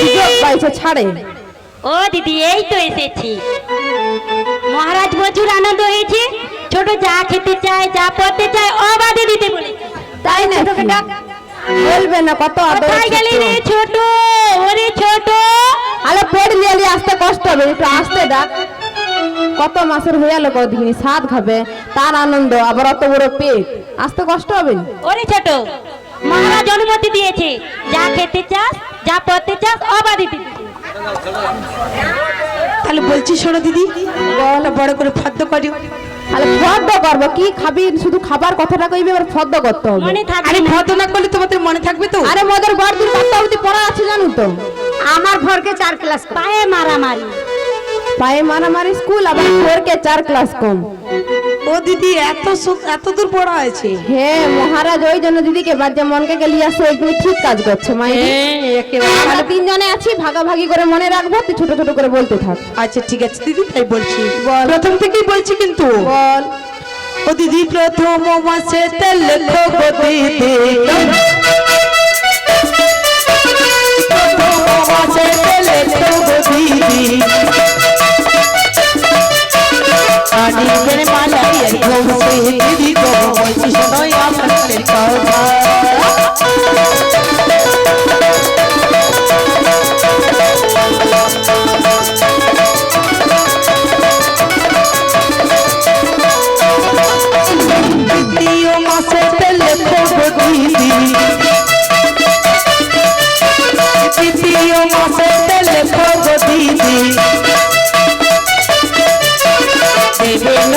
সুযোগ ছাড়ে। ও দিদি এই তো এসেছি। মহারাজ প্রচুর আনন্দ হয়েছে। ছোট যা খেতে চায় যা পড়তে চায় অবাধে দিতে বলে তাই না বলবে না কত কোথায় গেলি রে ছোট? ওরে আসতে কষ্ট হবে একটু আসতে ডাক। কত মাসের হয়ে গেল কদিন সাত খাবে তার আনন্দ আবার অত বড় পেট। আসতে কষ্ট হবে? না? ওরে ছোট। মহারাজ অনুমতি দিয়েছে। যা খেতে চাস যা পড়তে চাস অবাধে তাহলে বলছি শোনো দিদি বড় বড় করে ফদ্দ করি তাহলে ফদ্দ করব কি খাবি? শুধু খাবার কথাটা কইবে এবার ফর্দ করতে হবে। মনে থাকবে আরে। ফদ্দ না করলে তোমাদের মনে থাকবে তো? আরে মোদের গড়দিন কত অবধি পড়া আছে জানো তো? আমার ঘরকে চার ক্লাস পায়ে মারামারি। পায়ে মারামারি স্কুল আবার ফোরকে চার ক্লাস কম। ও দিদি এত এত দূর পড়া হয়েছে? হ্যাঁ মহারাজ ওই জন্য দিদিকে বাজে মনকে গেলি আসে তুমি ঠিক কাজ করছে মায়ের হ্যাঁ, একেবারে। তাহলে তিনজনে আছি ভাগাভাগি করে মনে রাখব তুই ছোট ছোট করে বলতে থাক। আচ্ছা ঠিক আছে দিদি তাই বলছি। বল। প্রথম থেকেই বলছি কিন্তু। বল। ও দিদি প্রথম মাসে তেল খোগো দিদি। প্রথম মাসে তেল খোগো দিদি। আনি ঘুমছে দিদি গো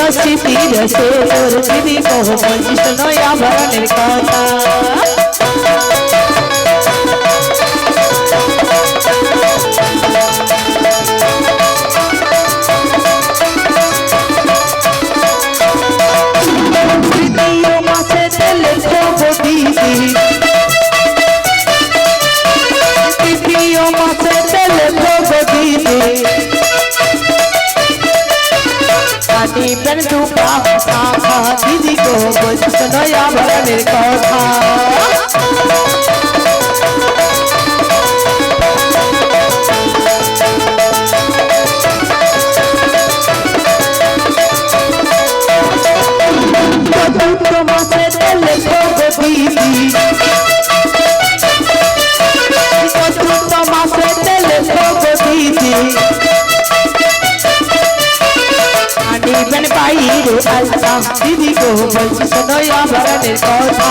দেবে নসিতির সে তোর দিদি কহ বলিস নয়া ভরণের কথা। দিদি গো বৈশিষ্ট্য নয়া ভরণের কথা দিদি গো বলছি শোনোই আভরণের কথা।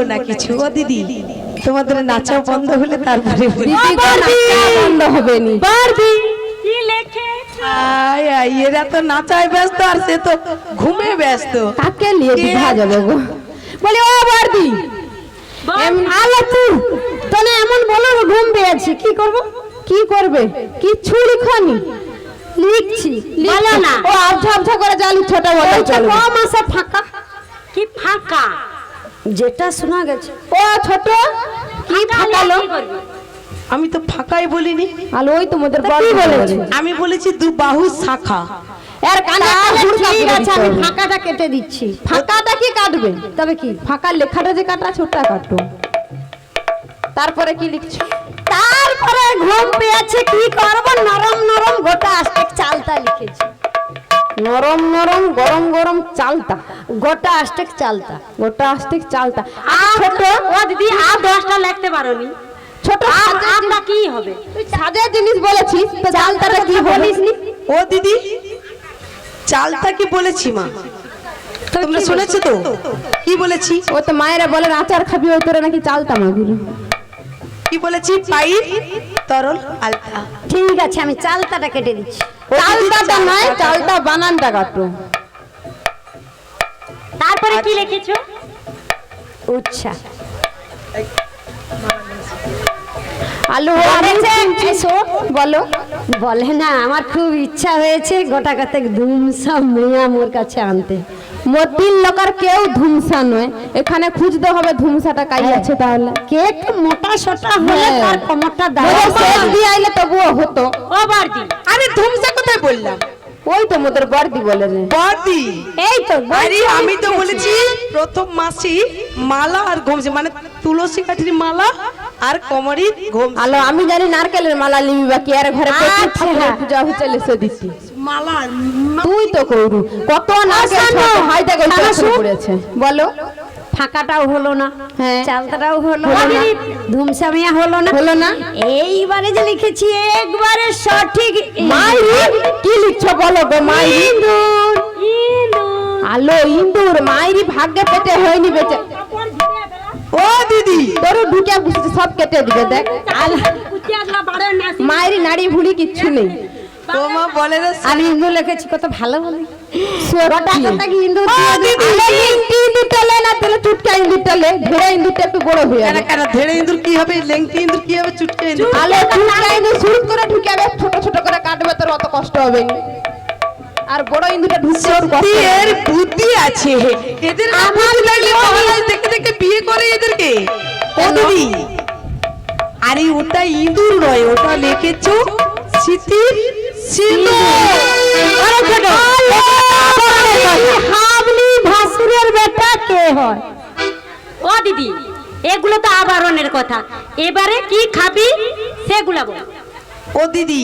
বলব না কিছু? ও দিদি তোমাদের নাচা বন্ধ হলে তারপরে বন্ধ হবে নি। পারবি কি লেখে আয় আয় এরা তো নাচায় ব্যস্ত আর সে তো ঘুমে ব্যস্ত। কাকে নিয়ে যাবে গো? বলি ও বর্দি এম- আলো তুই তনে এমন বলো ঘুম পেয়েছি। কি করব? কি করবে? কিচ্ছু লিখনি। লিখছি। বলো না। ও আবছা আবছা করে জালি ছোট বলো চলো। কম আছে ফাঁকা। কি ফাঁকা? যেটা শোনা গেছে। ও ছোট কি ফাটালো আমি তো ফাঁকাই বলিনি। আলো ওই তোমাদের কি বলেছে? আমি বলেছি দু বাহু শাখা। এর কানে ঠিক আছে আমি ফাঁকাটা কেটে দিচ্ছি। ফাঁকাটা কি কাটবে? তবে কি? ফাঁকা লেখাটা যে কাটা আছে কাটো তারপরে কি লিখছো? তারপরে ঘুম পেয়েছে কি করব? নরম নরম গোটা চালতা লিখেছি। নরম নরম গরম গরম চালতা। গোটা আস্তেক চালতা গোটা আস্তিক চালতা। আর ছোট ও দিদি আর দশটা লিখতে পারোনি। ছোট জিনিস- কি হবে? তুই সাজের জিনিস বলেছিস তো চালতাটা কি বলিসনি? ও দিদি চালতা কি বলেছি মা? তোমরা শুনেছো তো? কি বলেছি? ও তো মায়েরা বলে আচার খাবি ওই তোরে নাকি চালতা মাগুলো কি বলেছি? পাই তরল আলতা। ঠিক আছে আমি চালতাটা কেটে দিচ্ছি। চালটা নয় চালটা বানানটা কাটো। তারপরে কি লিখেছো? উচ্ছা। আলু হয়েছে? এসো বলো। বলে না আমার খুব ইচ্ছা হয়েছে গোটা কতক ধুমসা মেয়া মোর কাছে আনতে। মোর তিন লোকার কেউ ধুমসা নয়। এখানে খুঁজতে হবে ধুমসাটা কাই আছে তাহলে। কে মোটা সোটা হলে হ্যাঁ। তার কোমরটা বলে দাঁড়ায় শেষ দিয়ে আইলে তবুও হতো। ও বর্দি। আরে ধুমসা কোথায় বললাম? ওই তো মোদের বর্দি বলে রে। বর্দি? এই তো আরে আমি তো বলেছি প্রথম মাসি মালা আর ঘুমসি মানে তুলসী কাঠির মালা আর কমরি ঘুম আলো আমি জানি নারকেলের মালা লিবি বাকি আর ঘরে আচ্ছা। পূজা হচ্ছে লেসে দিছি মালা তুই তো করু কত হাইতে। পড়েছে। বলো। ফাঁকাটাও হলো না হ্যাঁ। চালতাটাও হলো না না। ধুমসা মেয়া হলো না। হলো না। এইবারে যে লিখেছি একবারে সঠিক। মাইরি কি লিখছো বলো গো মাইরি আলো ইন্দুর মাইরি ভাগ্যে পেটে হয়নি বেঁচে। ও দিদি। তোর ঢুকে সব কেটে দিবে দেখ। মায়ের নাড়ি ভুড়ি কিচ্ছু নেই। তোমা বলে রে আর হিন্দু লিখেছি কত ভালো বলে। গোটা কথা কি হিন্দু ইন্দু টলে না তাহলে চুটকা ইন্দু টলে ধেড়ে ইন্দুটা একটু বড় হয়ে কেন যাবে। কেন ধেড়ে ইঁদুর কি হবে? লেংটি ইঁদুর কি হবে? চুটকে ইঁদুর আলো চুটকা ইন্দু শুরু করে ঢুকাবে ছোট ছোট করে কাটবে তোর অত কষ্ট হবে। না আর বড় ইন্দুটা ঢুকছে ওর কষ্ট এর বুদ্ধি আছে। এদের আমার লাগলে মহারাজ দেখে দেখে বিয়ে করে এদেরকে। ও দিদি আরে ওটা ইঁদুর নয় ওটা লিখেছো স্মৃতির সিঁদুর আরে হাবলি ভাসুরের বেটা কে হয়? ও দিদি এগুলো তো আবরণের কথা। এবারে কি খাবি? সেগুলো বল। ও দিদি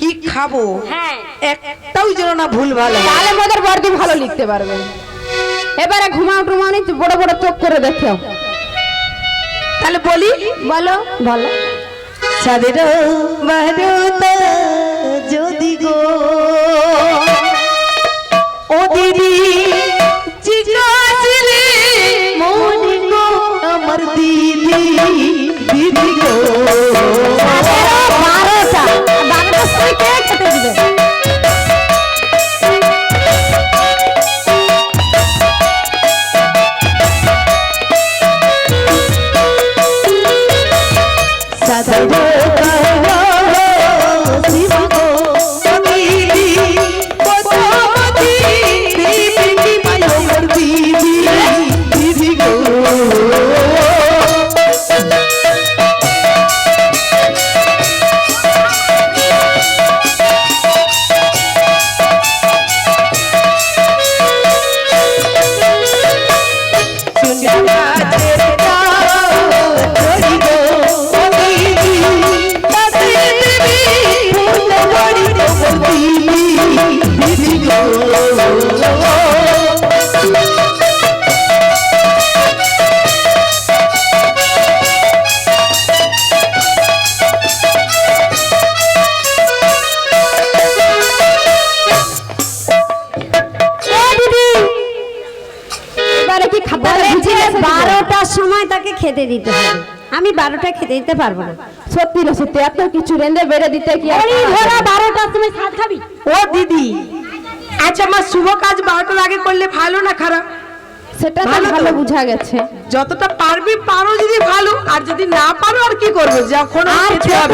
কি খাব? হ্যাঁ। একটাও যেন না ভুল ভালো তাহলে মোদের বর্দি ভালো লিখতে পারবে। এবারে ঘুমাও টুমাও নি বড় বড় চোখ করে দেখো তাহলে বলি? বলো বলো। যদি গো ও দিদি জিজ্ঞাসিলে মনে গো আমার দিদি দিদি গো। তাকে খেতে দিতে হবে। আমি বারোটা খেতে দিতে পারব না। সত্যি রে সত্যি। এত কিছু রেঁধে বেড়ে দিতে কি ধরা? বারোটার সাত খাবি? ও দিদি। আচ্ছা আমার শুভ কাজ বারোটার আগে করলে ভালো না খারাপ? সেটা ভালো ভালো বুঝা গেছে। যতটা পারবি পারো যদি ভালো। আর যদি না পারো আর কি করব? যখন আর ছোট।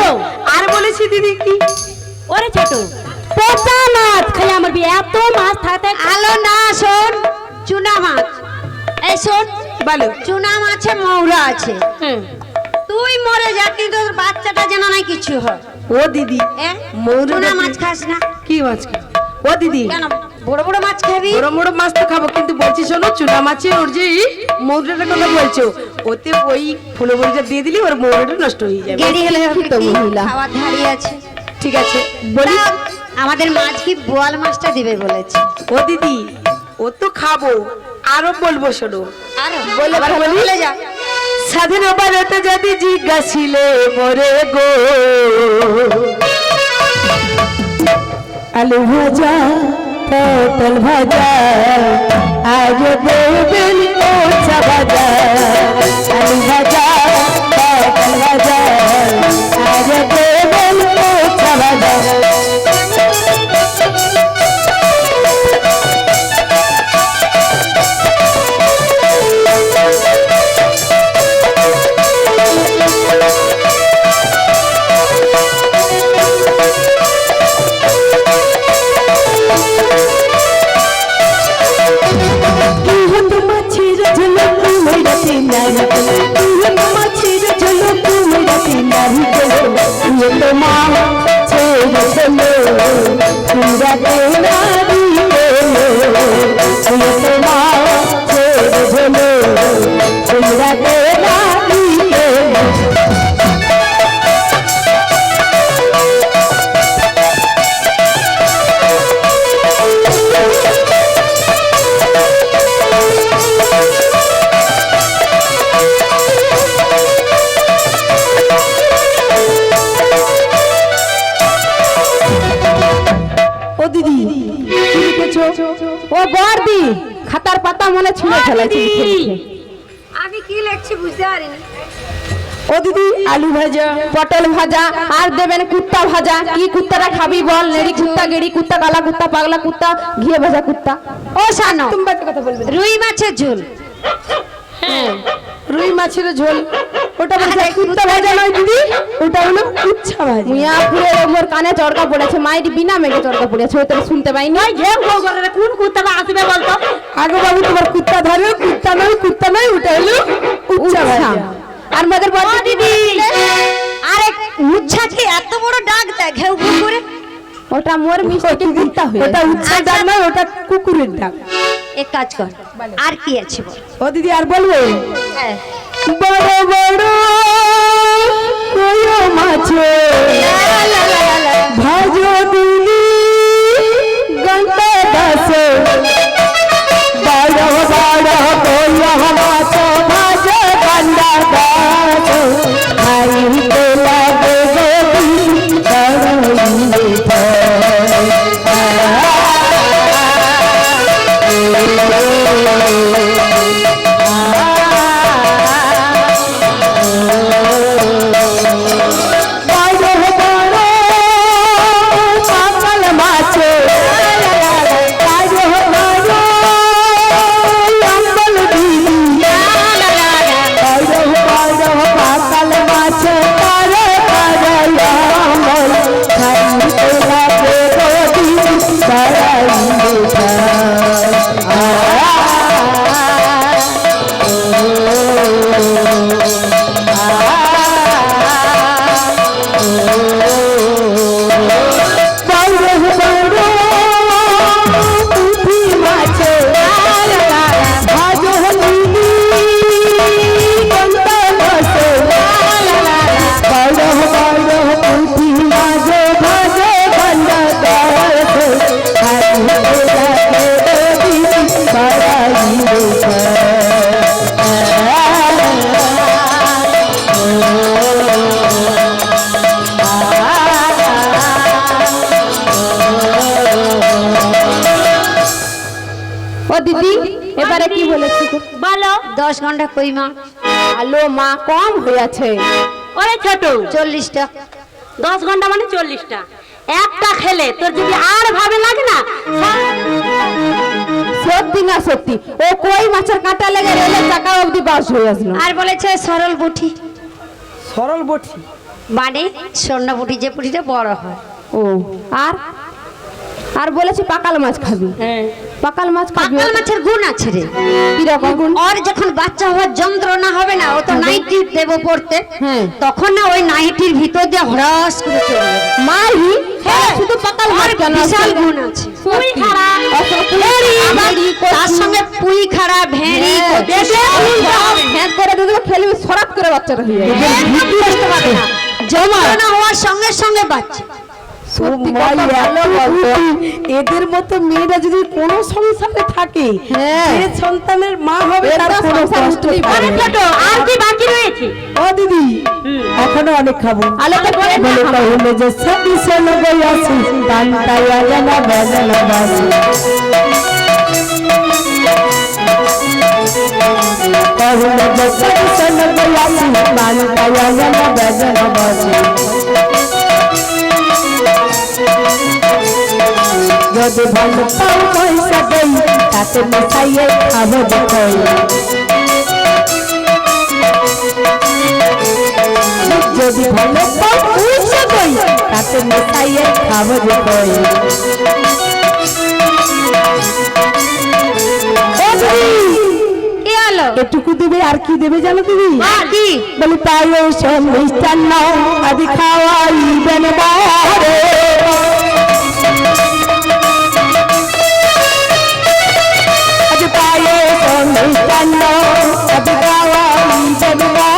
আর বলেছি দিদি কি? ওরে ছোট। পোতা মাছ। খালি আমার বিয়ে এত মাছ থাকতে আলো না শোন। চুনা মাছ। এই শোন বলো। চুনা মাছে মৌরা আছে। তুই মরে যা কিন্তু তোর বাচ্চাটা যেন না কিছু হয়। ও দিদি। মৌরা চুনা মাছ খাস না? কি মাছ খাব? ও দিদি। কেন বড় বড় মাছ খাবি? বড় বড় মাছ তো খাব কিন্তু বলছি শোনো চুনা মাছের ওর যে মৌরাটার কথা বলছো ওতে ওই ফুলো বড়িটা দিয়ে দিলে ওর মৌরাটা নষ্ট হয়ে যাবে। গেড়ি হলে শিক্ষিত মহিলা। খাওয়ার ধাড়ি আছে। ঠিক আছে বলি। আমাদের মাছ কি বোয়াল মাছটা দিবে বলেছে? ও দিদি ও তো খাব। আরও বলব শোনো আর। বলে বলে যা। স্বাধীন ভারত যদি জিজ্ঞাসিলে মরে গো। আলু ভাজা পটল ভাজা আজ দেবেন কোচা ভাজা। আলু ভাজা ছিঁড়ে লিখে। আমি কি লিখছি বুঝতে পারিনি। ও দিদি আলু ভাজা পটল ভাজা আর দেবেন কুত্তা ভাজা। কি কুত্তাটা খাবি বল? নেড়ি কুত্তা গেড়ি কুত্তা কালা কুত্তা পাগলা কুত্তা ঘিয়ে ভাজা কুত্তা। ও সানো তুমি কথা বলবে। রুই মাছের ঝোল। রুই মাছের ঝোল। ওটা বলছে কুত্তা ভাজা নয় দিদি। ওটা হলো উচ্ছা ভাজা। মিয়া পুরে ওমর কানে চড়কা পড়েছে মাইটি বিনা মেঘে চড়কা পড়েছে ওই তো শুনতে পাইনি। কোন কুত্তাটা আসবে বলতো? আগে বাবু তোমার কুত্তা ধরে কুত্তা নয় কুত্তা নয় ওটা হলো উচ্ছা ভাজা। আর মদের বড় দিদি আরে উচ্ছাকে এত বড় ডাক দেয় ঘেউ ঘেউ করে। ওটা মোর মিষ্টি কুত্তা হয়ে ওটা উচ্ছা ডাক নয় ওটা কুকুরের ডাক। এক কাজ কর আর কি আছে ও দিদি আর বলব? হ্যাঁ। বড় বড় মাছে ভাজো দিলি গন্ডা দাসে ও দিদি এবারে কি বলেছি বলো। দশ ঘণ্টা কই মা? আলো মা কম হয়েছে ওরে ছোট। চল্লিশটা। দশ ঘণ্টা মানে চল্লিশটা। একটা খেলে তোর যদি আর ভাবে লাগে না সত্যি না সত্যি? ও কই মাছের কাঁটা লেগে রেলের চাকা অবধি বাস হয়ে আসলো। আর বলেছে সরল বুঠি। সরল বটি মানে স্বর্ণ বুঠি যে বুঠিটা বড় হয়। ও আর? আর বলেছি পাকাল মাছ খাবি। পাকাল মাছ পাকাল মাছের গুণ আছে রে। কীরকম গুণ? ওর যখন বাচ্চা হওয়ার যন্ত্রণা হবে না ও তো নাইটি দেবো পড়তে হ্যাঁ। তখন না ওই নাইটির ভিতর দিয়ে হরাস করে চলে মারি হ্যাঁ। শুধু পাকাল মাছ কেন? বিশাল গুণ আছে। তুই খারাপ আবার তার সঙ্গে পুই খাড়া ভেড়ি হ্যাঁ। করে দেবো খেলবি সরাত করে বাচ্চাটা হয়ে যাবে যন্ত্রণা হওয়ার সঙ্গে সঙ্গে বাচ্চা। এদের মতো মেয়েরা যদি কোনো সংসারে থাকে হ্যাঁ। যে সন্তানের মা হবে তার কোনো কষ্ট আর কি বাকি রয়েছে? ও দিদি এখনও অনেক খাব। আলো তো বলে কহিলে যে সবই শোনো গয়াছি কান্তাই আলানা বাজানা বাজি কহিলে যে সবই শোনো গয়াছি কান্তাই আলানা বাজানা বাজি যদি ভালো পাও পয়সা দেই তাতে মিশাইয়ে খাব দেখই যদি ভালো পাও পয়সা দেই তাতে মিশাইয়ে খাব দেখই কি হলো? এ এইটুকু দেবে আর কি দেবে জানো কি? বলি পায়েস মিষ্টান্ন আদি খাওয়াইবেন বারে আজ পায়েস মিষ্টান্ন আদি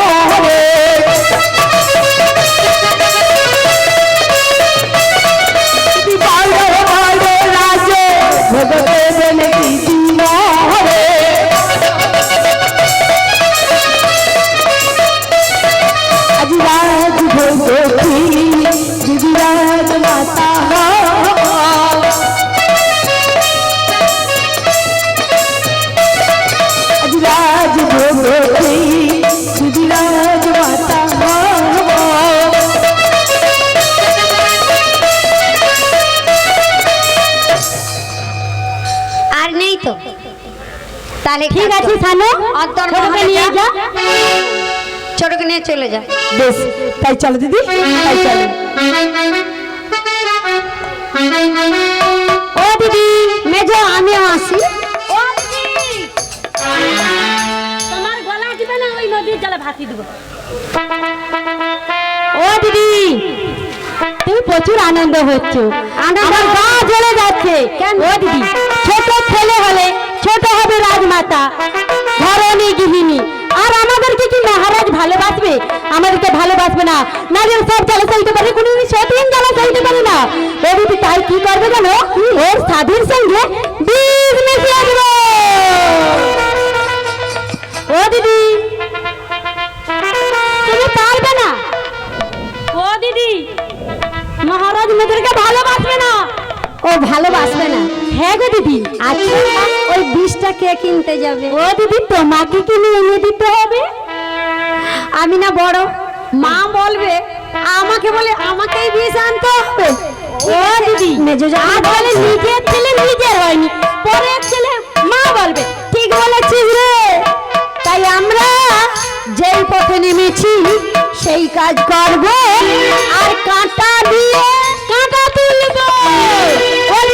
নিয়ে চলে যা। বেশ তাই চলো দিদি তাই চলো। ও দিদি মেজো আমিও আসি। ও দিদি তোমার গলা দিবে না ওই নদীর জলে ভাসি দেবো। ও দিদি তুমি প্রচুর আনন্দ হচ্ছ। আমার গা জ্বলে যাচ্ছে। কেন? ও দিদি ছোট ছেলে হলে ছোট হবে রাজমাতা। ধরনী গৃহিণী। আর আমাদেরকে কি মহারাজ ভালোবাসবে? আমাদেরকে ভালোবাসবে না। নারীর সব জ্বালা সইতে পারে কোনো সেদিন জ্বালা সইতে পারে না। দিদি তাই কি করবে জানো? ওর স্বাধীর সঙ্গে বীজ মিশিয়ে ও দিদি। তুমি পারবে না। ও দিদি। মহারাজ মেয়েদেরকে ভালোবাসবে না। ও ভালোবাসবে না। হ্যাঁ গো দিদি। আচ্ছা ওই বিষটা কে কিনতে যাবে? ও দিদি তোমাকে কিনে এনে দিতে হবে? আমি না বড়। মা বলবে আমাকে বলে আমাকেই বিষ আনতে হবে। ও দিদি মেজো আজ বলে নিজের ছেলে নিজের হয়নি পরের ছেলে মা বলবে। ঠিক বলেছিস রে। তাই আমরা যেই পথে নেমেছি সেই কাজ করব। আর কাঁটা দিয়ে কাঁটা তুলব।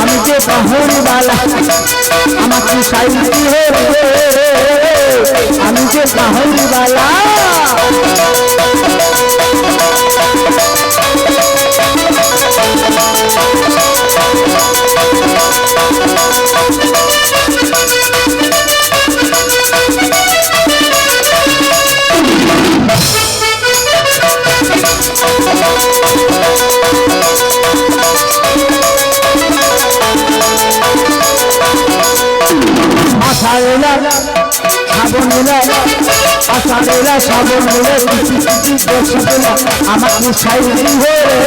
আমি যে পাহাড়িওয়ালা আমার কুসাই দিও রে আমি যে পাহাড়িওয়ালা শ্রাবণেলা আষাঢ়েলা শ্রাবণেলা কিছু কিছু বসবেলা আমার কুসাই দিও রে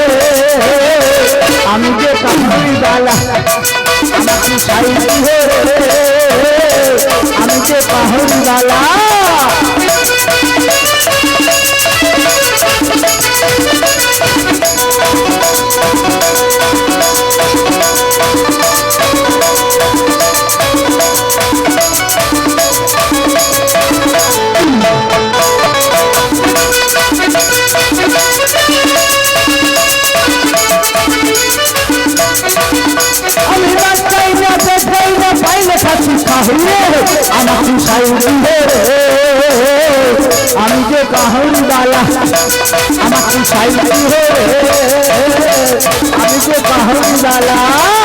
আমি যে আমার আমি যে পাহাড়িওয়ালা আমি পাহুড়ে আমার রে আমি যে পাহাড়িওয়ালা আমার কুসাই দিও রে আমি যে পাহাড়িওয়ালা ও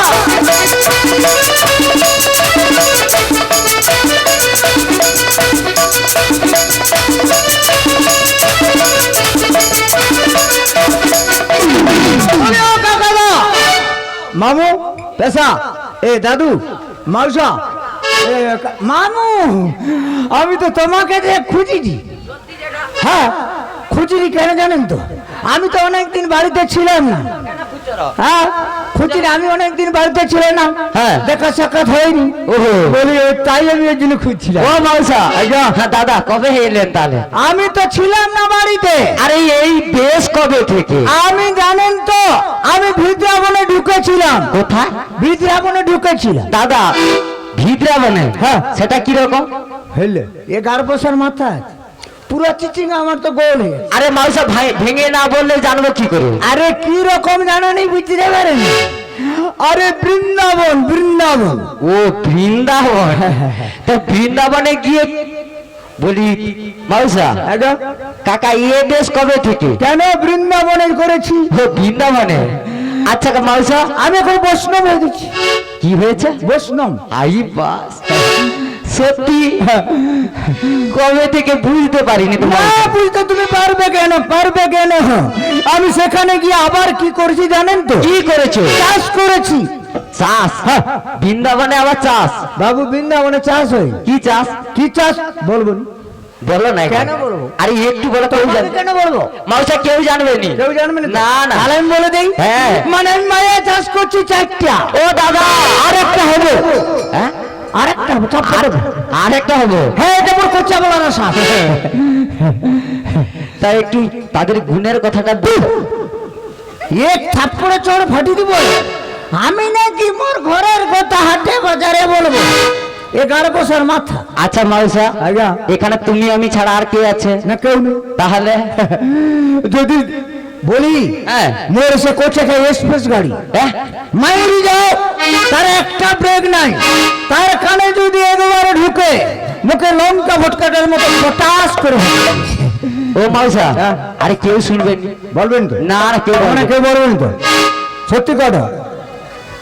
মামু, পেশা। এ, দাদু, মাউসা মামু আমি তো তোমাকে যে খুঁজিনি। হ্যাঁ খুঁজিনি কেন জানেন তো? আমি তো অনেকদিন বাড়িতে ছিলাম না। হ্যাঁ খুঁজিনি আমি অনেকদিন বাড়িতে ছিলাম না। হ্যাঁ। দেখা সাক্ষাৎ হয়নি। ওহো। বলি তাই আমি ওই জন্য খুঁজছিলাম। ও মাউসা হ্যাঁ দাদা কবে এলেন তাহলে? আমি তো ছিলাম না বাড়িতে। আরে এই বেশ কবে থেকে? আমি জানেন তো আমি বৃন্দাবনে ঢুকেছিলাম। কোথায়? বৃন্দাবনে ঢুকেছিলাম। দাদা ভিতরা মানে হ্যাঁ। সেটা কি রকম? হেলে এগারো বছর মাথা পুরো চিচিং আমার তো গোল হয়ে আরে মাউসা ভাই ভেঙে না বললে জানব কি করে আরে কি রকম জানো নি বুঝতে পারেন। আরে বৃন্দাবন বৃন্দাবন। ও বৃন্দাবন? তো বৃন্দাবনে গিয়ে বলি মাউসা কাকা ইয়ে বেশ কবে থেকে? কেন বৃন্দাবনে করেছি? ও বৃন্দাবনে? আচ্ছা মাউসা আমি এখন বৈষ্ণব হয়ে গেছি। কি হয়েছে? বৈষ্ণব। আই বাস সত্যি? কবে থেকে বুঝতে পারিনি বুঝতে তুমি পারবে কেন? পারবে কেন? আমি সেখানে গিয়ে আবার কি করেছি জানেন তো? কি করেছ? চাষ করেছি। চাষ? বৃন্দাবনে আবার চাষ? বাবু বৃন্দাবনে চাষ হয়। কি চাষ? কি চাষ? বলব নি? বলো না কেন বলব? আরে একটু বলো কেউ জানবে। কেন বলব? মাউসা কেউ জানবে নি? কেউ জানবে না না তাহলে আমি বলে দেই। হ্যাঁ। মানে আমি মায়া চাষ করছি চারটা। ও দাদা আরেকটা হবে। হ্যাঁ? আরেকটা হবে। আরেকটা হব। হ্যাঁ এটা বলার আশা তাই একটু তাদের গুণের কথাটা বল। এক থাপ্পড়ে চড় ফাটি দিব। আমি নাকি মোর ঘরের কথা হাটে বাজারে বলব? এগারো বছর মাথা। আচ্ছা মাউসা এখানে তুমি আমি ছাড়া আর কে আছে? না কেউ তাহলে? যদি বলি হ্যাঁ। মোর সে কোচে খাই এক্সপ্রেস গাড়ি। হ্যাঁ? যাও তার একটা ব্রেক নাই। তার কানে যদি একবারে ঢুকে মুখে লঙ্কা ভটকাটার মতো পটাশ করে ও মাউসা হ্যাঁ। আরে কেউ শুনবেন বলবেন তো? না না কেউ মানে না। কেউ বলবেন তো? সত্যি কথা।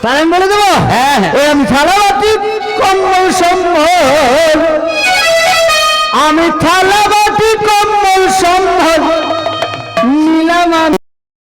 তাহলে আমি বলে দেবো? হ্যাঁ, হ্যাঁ। আমি থালাবাটি কম্বল সম্ভব। আমি থালাবাটি কম্বল সম্ভব। নিলাম